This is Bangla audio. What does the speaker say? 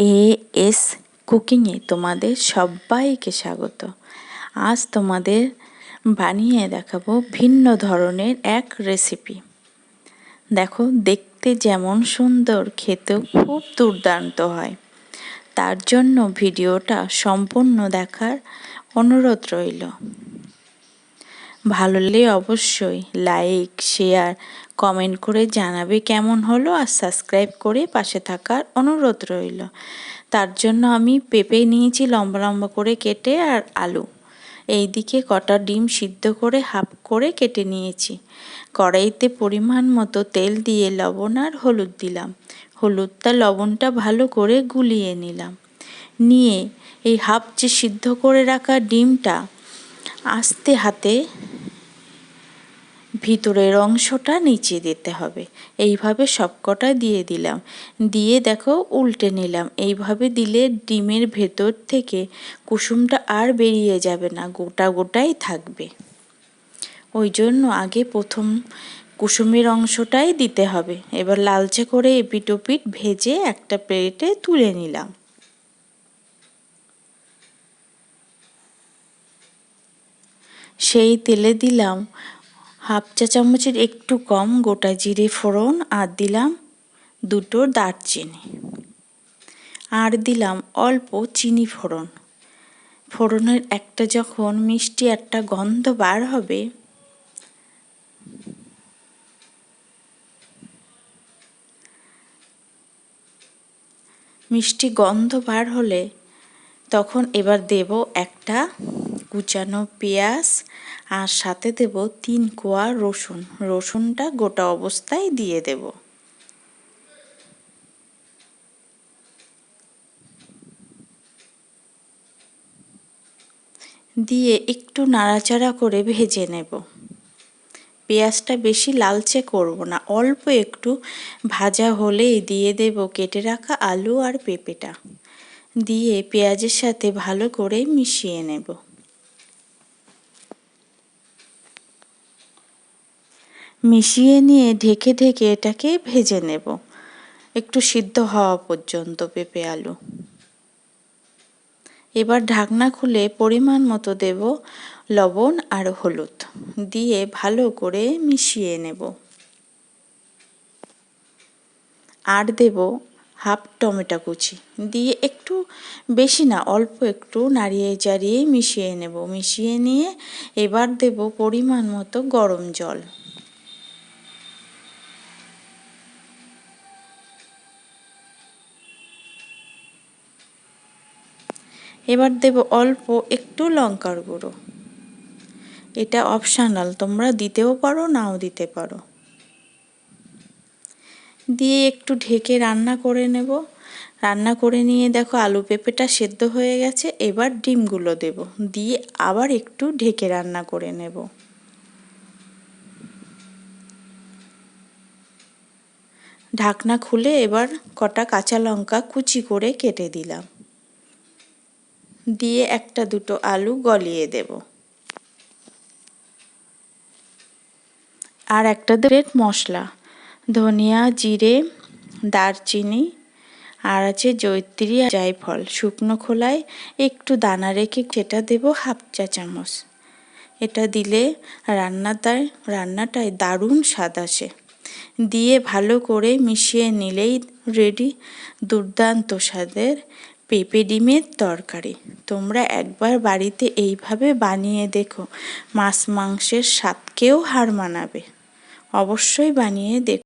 এ এস কুকিংয়ে তোমাদের সবাইকে স্বাগত। আজ তোমাদের বানিয়ে দেখাবো ভিন্ন ধরনের এক রেসিপি দেখো, দেখতে যেমন সুন্দর, খেতেও খুব দুর্দান্ত হয়। তার জন্য ভিডিওটা সম্পূর্ণ দেখার অনুরোধ রইল। ভালো লাগলে অবশ্যই লাইক শেয়ার কমেন্ট করে জানাবে কেমন হলো আর সাবস্ক্রাইব করে পাশে থাকার অনুরোধ রইল। তার জন্য আমি পেঁপে নিয়েছি লম্বা লম্বা করে কেটে আর আলু। এই দিকে কটা ডিম সিদ্ধ করে হাফ করে কেটে নিয়েছি। কড়াইতে পরিমাণ মতো তেল দিয়ে লবণ আর হলুদ দিলাম। হলুদটা লবণটা ভালো করে গুলিয়ে নিলাম। নিয়ে এই হাফ যে সিদ্ধ করে রাখা ডিমটা আস্তে হাতে ভিতরের অংশটা নিচে দিতে হবে। এইভাবে সবকটা দিয়ে দিলাম। দিয়ে দেখো উল্টে নিলাম। এইভাবে দিলে ডিমের ভেতর থেকে কুসুমটা আর বেরিয়ে যাবে না, গোটা গোটাই থাকবে। ওই জন্য আগে প্রথম কুসুমের অংশটাই দিতে হবে। এবার লালচে করে এপিটোপিট ভেজে একটা প্লেটে তুলে নিলাম। সেই তেলে দিলাম হাফ চা চামচের একটু কম গোটা জিরে ফোড়ন আর দিলাম দুটো দারচিনি। আর দিলাম অল্প চিনি ফোড়ন। ফোড়নের একটা যখন মিষ্টি একটা গন্ধ বার হবে, মিষ্টি গন্ধ বার হলে তখন এবার দেব একটা কুচানো পেঁয়াজ, আর সাথে দেব তিন কোয়া রসুন। রসুনটা গোটা অবস্থায় দিয়ে দেব। দিয়ে একটু নাড়াচাড়া করে ভেজে নেব। পেঁয়াজটা বেশি লালচে করব না, অল্প একটু ভাজা হলেই দিয়ে দেব কেটে রাখা আলু আর পেঁপেটা। দিয়ে পেঁয়াজের সাথে ভালো করে মিশিয়ে নেব। মিশিয়ে নিয়ে ঢেকে ঢেকে এটাকে ভেজে নেব। একটু সিদ্ধ হওয়া পর্যন্ত পেঁপে আলু। এবার ঢাকনা খুলে পরিমাণ মতো দেব লবণ আর হলুদ। দিয়ে ভালো করে মিশিয়ে নেব। আর দেব হাফ টমেটো কুচি। দিয়ে একটু বেশি না, অল্প একটু নাড়িয়ে চাড়িয়ে মিশিয়ে নেব। মিশিয়ে নিয়ে এবার দেব পরিমাণ মতো গরম জল। এবার দেব অল্প একটু লঙ্কার গুঁড়ো। এটা অপশানাল তোমরা দিতেও পারো, নাও দিতে পারো। দিয়ে একটু ঢেকে রান্না করে নেব। রান্না করে নিয়ে দেখো আলু পেঁপেটা সেদ্ধ হয়ে গেছে, এবার ডিমগুলো দেব। দিয়ে আবার একটু ঢেকে রান্না করে নেব। ঢাকনা খুলে এবার কটা কাঁচা লঙ্কা কুচি করে কেটে দিলাম। দিয়ে একটা দুটো আলু গলিয়ে দেব। আর একটা রেড মশলা, ধনিয়া, জিরে, দারচিনি, আর আছে জৈত্রী জায়ফল। শুকনো খোলায় একটু দানা রেখে সেটা দেব হাফ চা চামচ। এটা দিলে রান্নাটায় রান্নাটায় দারুণ স্বাদ আসে। দিয়ে ভালো করে মিশিয়ে নিলেই রেডি দুর্দান্ত স্বাদের পেঁপে ডিমের তরকারি। তোমরা একবার বাড়িতে এইভাবে বানিয়ে দেখো, মাছ মাংসের স্বাদকেও হার মানাবে। অবশ্যই বানিয়ে দেখো।